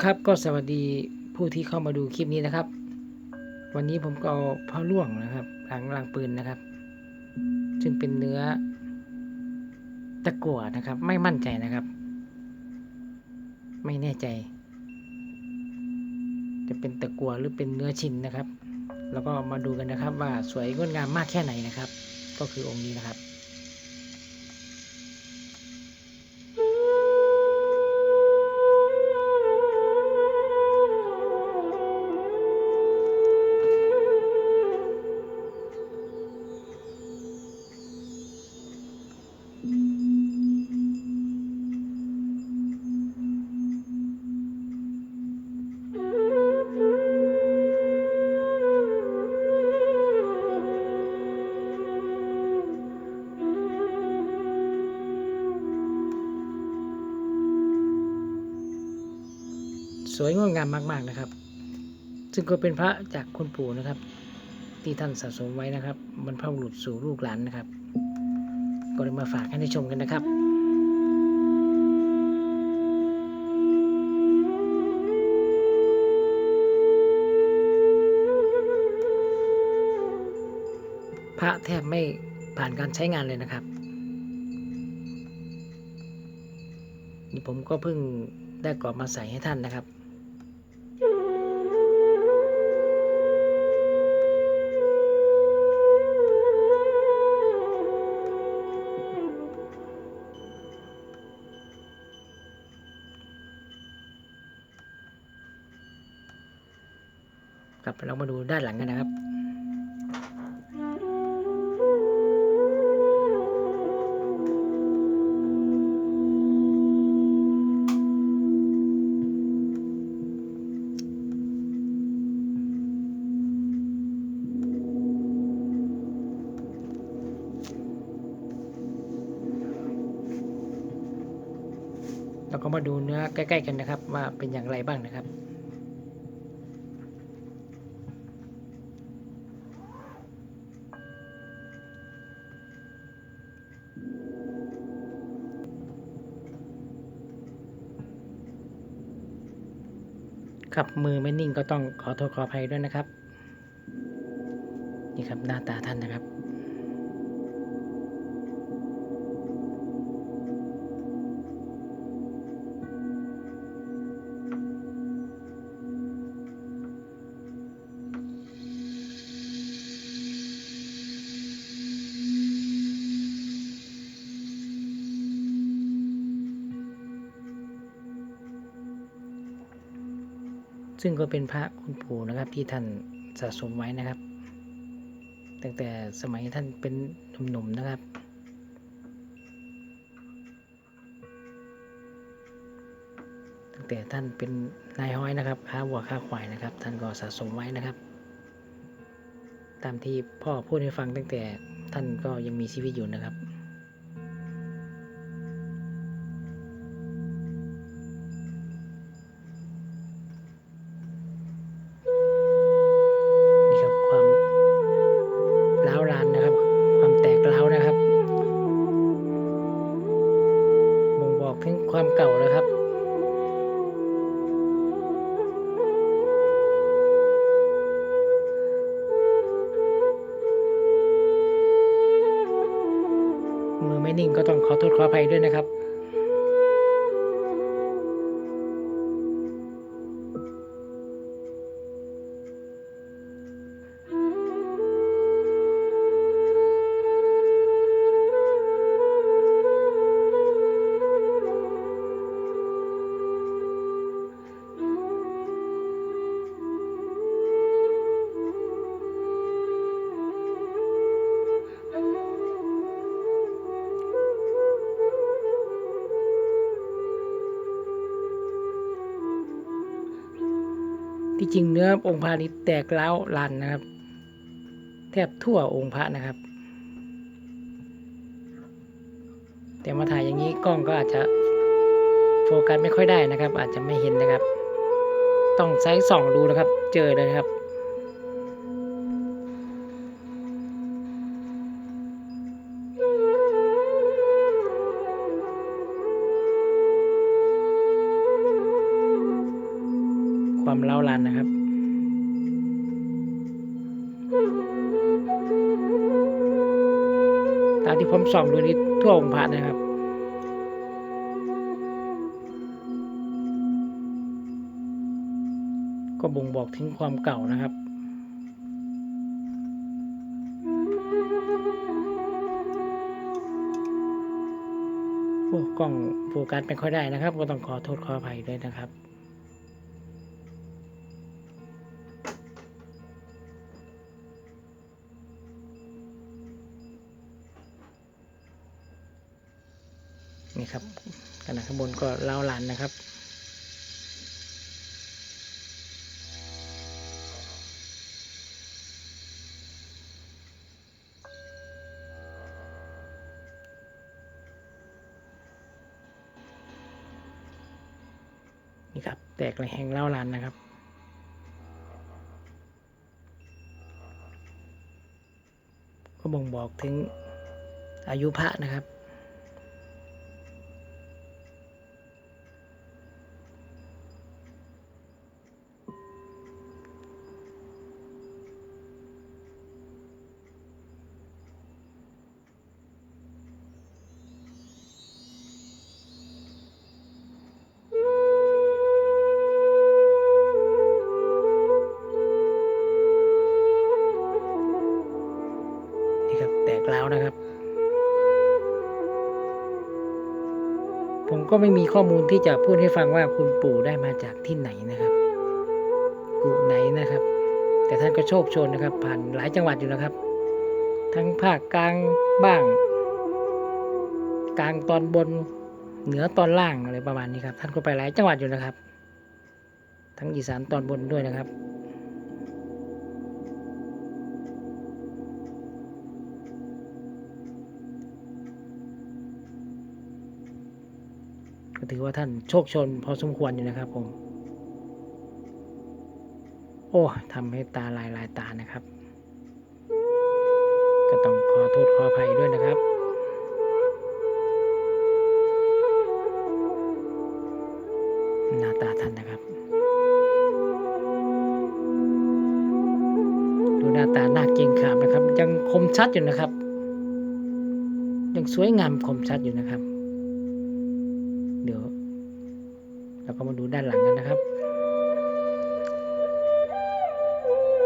ครับก็สวัสดีผู้ที่เข้ามาดูคลิปนี้นะครับ วันนี้ผมก็เอาผ้าล่วงนะครับ หลังรางปืนนะครับ ซึ่งเป็นเนื้อตะกั่วนะครับ ไม่มั่นใจนะครับ ไม่แน่ใจ จะเป็นตะกั่วหรือเป็นเนื้อชิ้นนะครับ แล้วก็มาดูกันนะครับว่าสวยงดงามมากแค่ไหนนะครับ ก็คือองค์นี้นะครับ สวยงดงามมากๆนะครับ ซึ่งก็เป็นพระจากคุณปู่นะครับ ที่ท่านสะสมไว้นะครับบรรพบุรุษสู่ลูกหลานนะครับ ก็เลยมาฝากให้ได้ชมกันนะครับพระแทบไม่ผ่านการใช้งานเลยนะครับ นี่ผมก็เพิ่งได้กรอบมาใส่ให้ท่านนะครับ กลับเรามาดูด้านหลังกันนะครับเราก็มาดูเนื้อใกล้ ๆ กันนะครับ ว่าเป็นอย่างไรบ้างนะครับ ครับมือไม่นิ่งก็ต้องขอโทษขออภัยด้วยนะครับ นี่ครับหน้าตาท่านนะครับ ซึ่งก็เป็นพระคุณปู่นะครับที่ท่านสะสมไว้นะครับ ตั้งแต่สมัยท่านเป็นหนุ่มๆนะครับ ตั้งแต่ท่านเป็นนายห้อยนะครับค้าวัวค้าควายนะครับ ท่านก็สะสมไว้นะครับ ตามที่พ่อพูดให้ฟังตั้งแต่ท่านก็ยังมีชีวิตอยู่นะครับ นิ่งก็ต้องขอโทษขออภัยด้วยนะครับ จริงเนื้อองค์พระนี้แตกแล้วลันนะครับ แทบทั่วองค์พระนะครับ แต่มาถ่ายอย่างนี้กล้องก็อาจจะโฟกัสไม่ค่อยได้นะครับ อาจจะไม่เห็นนะครับ ต้องใช้ส่องดูนะครับ เจอเลยครับามที่ผมส่องดูนี่ทั่วองค์พระนะครับ ก็บ่งบอกถึงความเก่านะครับโอ้กล้องโฟกัสไม่ค่อยได้นะครับ ก็ต้องขอโทษขออภัยด้วยนะครับ นี่ครับขนาดข้างบนก็เล้าลันนะครับนี่ครับ แตกระแหงเล้าลันนะครับ ก็บ่งบอกถึงอายุพระนะครับ ก็ไม่มีข้อมูลที่จะพูดให้ฟังว่าคุณปู่ได้มาจากที่ไหนนะครับกุไหนนะครับ แต่ท่านก็โชคโชนนะครับ ผ่านหลายจังหวัดอยู่นะครับ ทั้งภาคกลางบ้าง กลางตอนบนเหนือตอนล่างอะไรประมาณนี้ครับ ท่านก็ไปหลายจังหวัดอยู่นะครับ ทั้งอีสานตอนบนด้วยนะครับ ถือว่าท่านโชคชนพอสมควรอยู่นะครับผม โอ้ทำให้ตาลายลายตานะครับ ก็ต้องขอโทษขออภัยด้วยนะครับหน้าตาท่านนะครับ ดูหน้าตาหน้าเกรงขามนะครับ ยังคมชัดอยู่นะครับ ยังสวยงามคมชัดอยู่นะครับ แล้วก็มาดูด้านหลังกันนะครับ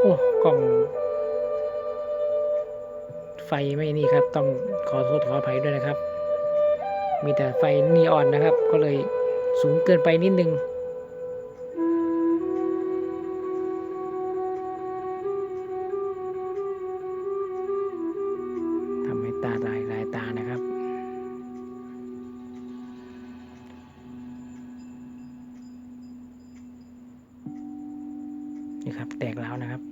โอ้กล้อง ไฟไม่นี่ครับ ต้องขอโทษขออภัยด้วยนะครับ มีแต่ไฟนีออนนะครับ ก็เลยสูงเกินไปนิดนึง แตกแล้วนะครับ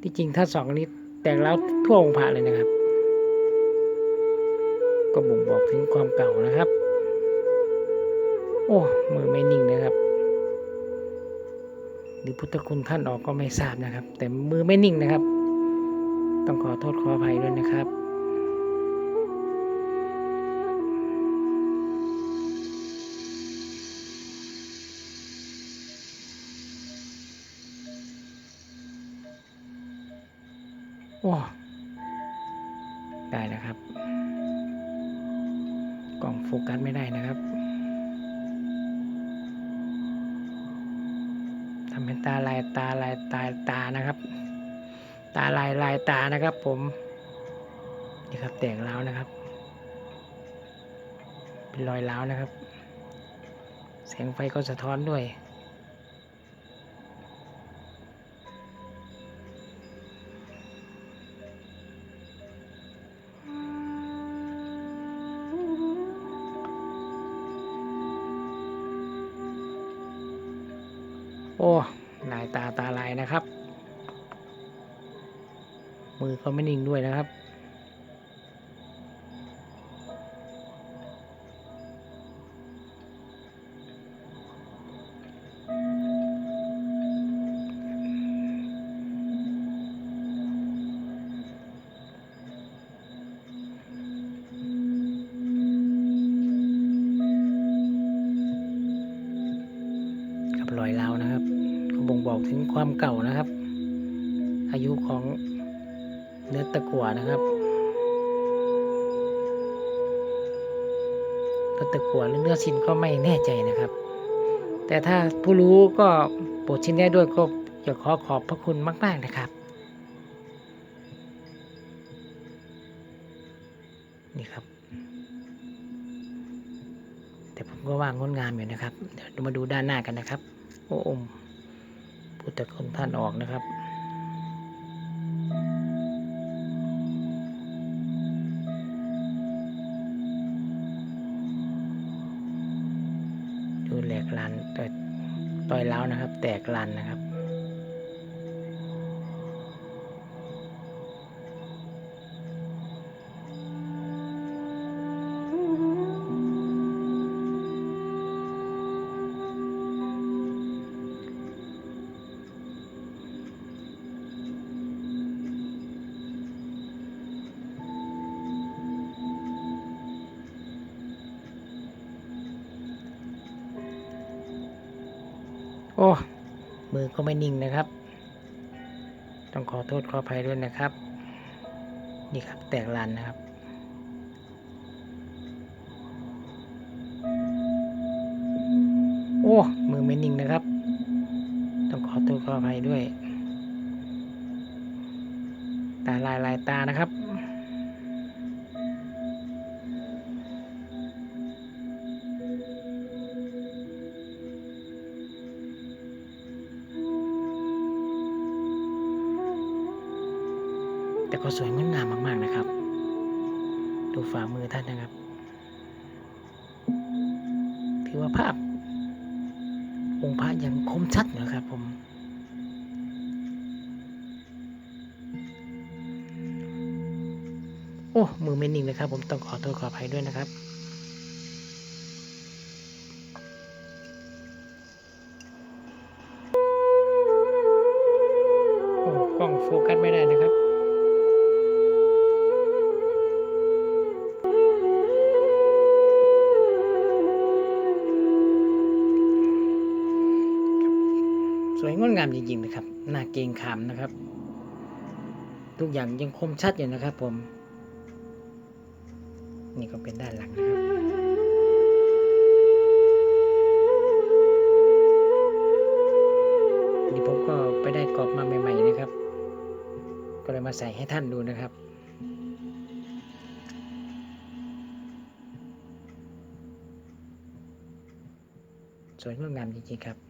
ที่จริงถ้าสองนี้แตกแล้วทั่วองค์พระเลยนะครับ ก็บ่งบอกถึงความเก่านะครับ โอ้มือไม่นิ่งนะครับหรือพุทธคุณท่านออกก็ไม่ทราบนะครับ แต่มือไม่นิ่งนะครับ ต้องขอโทษขออภัยด้วยนะครับ ฟกัสไม่ได้นะครับทำเป็นตาลายตาลายตาตานะครับ ตาลายลายตานะครับ ผมนี่ครับแตกแล้วนะครับ เป็นรอยร้าวนะครับ แสงไฟก็สะท้อนด้วย อ้ลายตาตาลายนะครับ มือก็ไม่นิ่งด้วยนะครับ บอกถึงความเก่านะครับ อายุของเนื้อตะกั่วนะครับเนื้อตะกั่วหรือเนื้อซินก็ไม่แน่ใจนะครับ แต่ถ้าผู้รู้ก็โปรดชี้แนะด้วยก็อยากขอขอบพระคุณมาก ๆ นะครับ นี่ครับ แต่ผมก็ว่างงดงามอยู่นะครับ เดี๋ยวมาดูด้านหน้ากันนะครับ โอ้อม พุทธคุณท่านออกนะครับ ดูแหลกลันต่อยต่อยเล้าวนะครับ แตกลันนะครับ อ้มือก็ไม่นิ่งนะครับ ต้องขอโทษขออภัยด้วยนะครับ นี่ครับแตกลานนะครับโอ้ มือไม่นิ่งนะครับ ต้องขอโทษขออภัยด้วย ตาลายลายตานะครับ ก็สวยงดงามมาก ๆนะครับ ดูฝ่ามือท่านนะครับ ถือว่าภาพ องค์พระยังคมชัดนะครับผม โอ้ มือไม่นิ่งเลยครับ ผมต้องขอโทษขออภัยด้วยนะครับ จริงๆนะครับหน้าเกงขามนะครับ ทุกอย่างยังคมชัดอยู่นะครับ ผม นี่ก็เป็นด้านหลังนะครับนี่ผมก็ไปได้กรอบมาใหม่ๆนะครับ ก็เลยมาใส่ให้ท่านดูนะครับสวยงดงามจริงๆครับ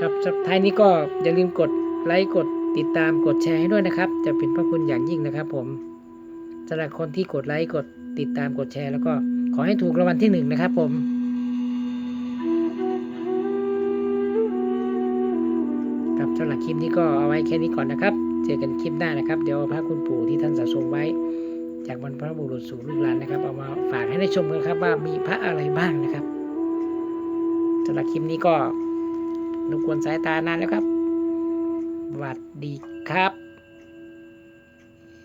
ครับสุดท้ายนี้ก็อย่าลืมกดไลค์กดติดตามกดแชร์ให้ด้วยนะครับ จะเป็นพระคุณอย่างยิ่งนะครับ ผมสำหรับคนที่กดไลค์กดติดตามกดแชร์ แล้วก็ขอให้ถูกรางวัลที่หนึ่งนะครับ ผมครับสำหรับคลิปนี้ก็เอาไว้แค่นี้ก่อนนะครับ เจอกันคลิปหน้านะครับ เดี๋ยวพระคุณปู่ที่ท่านสะสมไว้ จากบรรพบุรุษสู่ลูกหลานนะครับ เอามาฝากให้ได้ชมกันครับว่ามีพระอะไรบ้างนะครับสำหรับคลิปนี้ก็ รบกวนสายตานานแล้วครับสวัสดีครับ